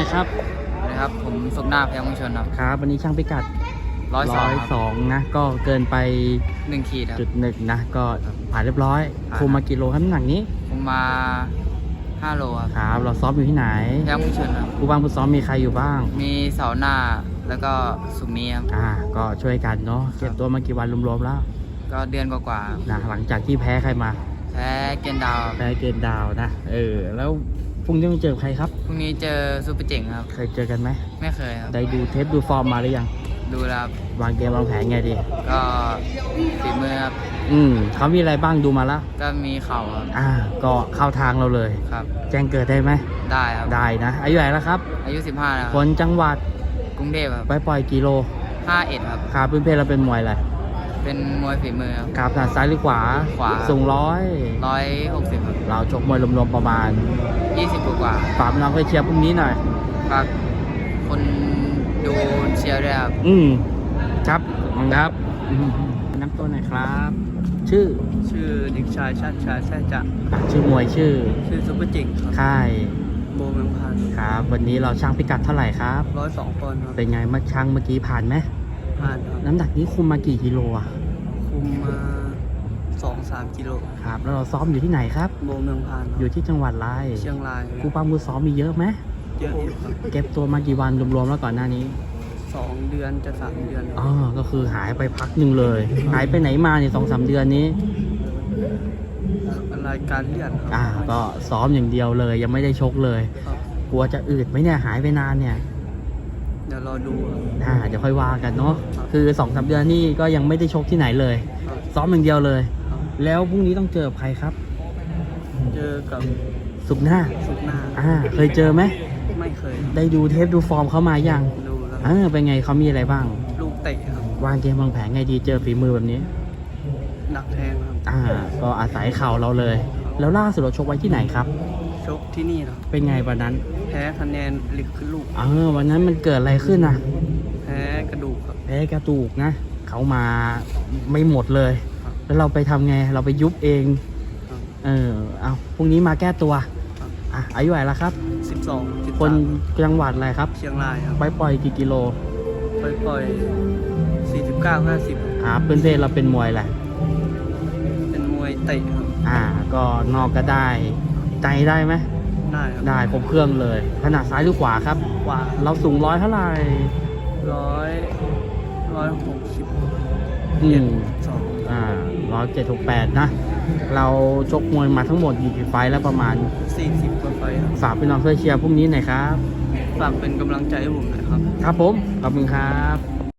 หน่อยครับนะครับผมสุกหน้าพยัคฆ์มงชนครับครับ วันนี้ช่างพิกัดร้อยสองสองนะ ก็เกินไปหนึ่งขีดครับจุดหนึ่งนะ ก็ผ่านเรียบร้อยผ่านคุมมากิโลครับน้ำหนักนี้ผมมาห้าโลครับครับ เราซ้อมอยู่ที่ไหนพยัคฆ์มงชนครับผู้บ้างผู้ซ้อมมีใครอยู่บ้าง มีเสาหน้าแล้วก็สุกนี้ครับอ่า ก็ช่วยกันเนาะเก็บตัวมากี่วันรวมๆแล้ว ก็เดือนกว่าๆครับนะหลังจากที่แพ้ใครมา แพ้เกนดาวครับแพ้เกณฑ์ดาวนะ เออ แล้ว พรุ่งนี้ต้องเจอใครครับ พรุ่งนี้เจอซูเปอร์เจ๋งครับ เคยเจอกันไหม ไม่เคยครับ ได้ดูเทปดูฟอร์มมาหรือยัง ดูแล้วครับวางเกมวางแผนไงดี ก็ฝีมือครับ อืมเขามีอะไรบ้างดูมาแล้วก็มีเข่าครับ อ่า ก็เข้าทางเราเลย ครับ แจ้งเกิดได้ไหม ได้ครับ ได้นะ อายุไหนแล้วครับ อายุ 15 แล้วคครับนจังหวัดกรุงเทพครับไปปล่อยกิโล 51 ครับครับพื้นเพเราเป็นมวยอะไร เป็นมวยฝีมือครับครับถนัดซ้ายหรือขวา ขวา สูงร้อย160ครับเราชกมวยรวมๆประมาณ20กว่าๆฝากน้องไปเชียร์พรุ่งนี้หน่อย ฝากคนดูเชียร์ด้วยครับอืมครับขอบคุณครับอืมน้ำตัวหน่อยครับ ชื่อชื่อเด็กชายชาติชายแท้จะชื่อมวยชื่อ ชื่อซุปเปอร์จิงครับค่ายโบเมืองพันครับ วันนี้เราช่างพิกัดเท่าไหร่ครับ ร้อยสองปอนด์ครับเป็นไงเมื่อช่างเมื่อกี้ผ่านไหมผ่านครับน้ำหนักนี้คุมมากี่กิโลอะคุ มมาสองสามกิโลครับแล้วเราซ้อมอยู่ที่ไหนครับ โบเมืองพันอยู่ที่จังหวัดไรเชียงรายครูปังมือซ้อมมีเยอะไหมเยอะอยู่ครับเก็บตัวมากี่วันรวมๆแล้วก่อนหน้านี้สองเดือนจะสามเดือนอ๋อก็คือหายไปพักหนึ่งเลย หายไปไหนมาเนี่ยสองสามเดือนนี้ รายการเลื่อนครัอ่า ก็ซ้อมอย่างเดียวเลย ยังไม่ได้ชกเลย ครับกลัวจะอืดไหมเนี่ยหายไปนานเนี่ย เดี๋ยวรอดูครับอ่าเดี๋ยวค่อยว่ากันเนาะครับคือสองสามเดือนนี่ก็ยังไม่ได้ชกที่ไหนเลยครับซ้อมอย่างเดียวเลยครับแล้วพรุ่งนี้ต้องเจอใครครับ เจอกับสุกร์หน้าสุกหน้าอ่าเคยเจอไหมไม่เคยได้ดูเทปดูฟอร์มเขามายังดูแล้วเออเป็นไงเขามีอะไรบ้าง ลูกเตะครับวางเกมวางแผนไงดีเจอฝีมือแบบนี้ดักแทงครับอ่า ก็อาศัยเข่าเราเลย แล้วล่าสุดเราชกไว้ที่ไหนครับช กที่นี่ครับเป็นไงวันนั้น แพ้คะแนนหลิกขึ้นลูก เออ วันนั้นมันเกิดอะไรขึ้นนะแพ้กระดูกครับ แพ้กระดูกนะ เขามาไม่หมดเลยครับแล้วเราไปทำไง เราไปยุบเองครับเออ เอาพรุ่งนี้มาแก้ตัวครับอะ อายุไหนแล้วครับสิบสองสิบคนสามจังหวัดอะไรครับ เชียงรายครับ ไปปล่อยกี่กิโล ไปปล่อยสี่สิบเก้าห้าสิบครับเพื่อนเพศเราเป็นมวยแหละ เป็นมวยเตะครับ อ่า ก็นอกก็ได้ ใจได้ไหมได้ครับได้ครบเครื่องเลย ขนาดซ้ายหรือขวาครับกว่าเราสูงร้อยเท่าไหร่ร้อยร้อยหกสิบอืเจ็ดมสองอ่าร้อยเจ็ดหกแปดนะ เราชกมวยมาทั้งหมดกี่ไฟล์แล้วประมาณสี่สิบกว่าไฟครับฝากพี่น้องเพื่อเชียร์พรุ่งนี้หน่อยครับฝากเป็นกำลังใจให้ผมหน่อยครับ ครับผมขอบคุณครับ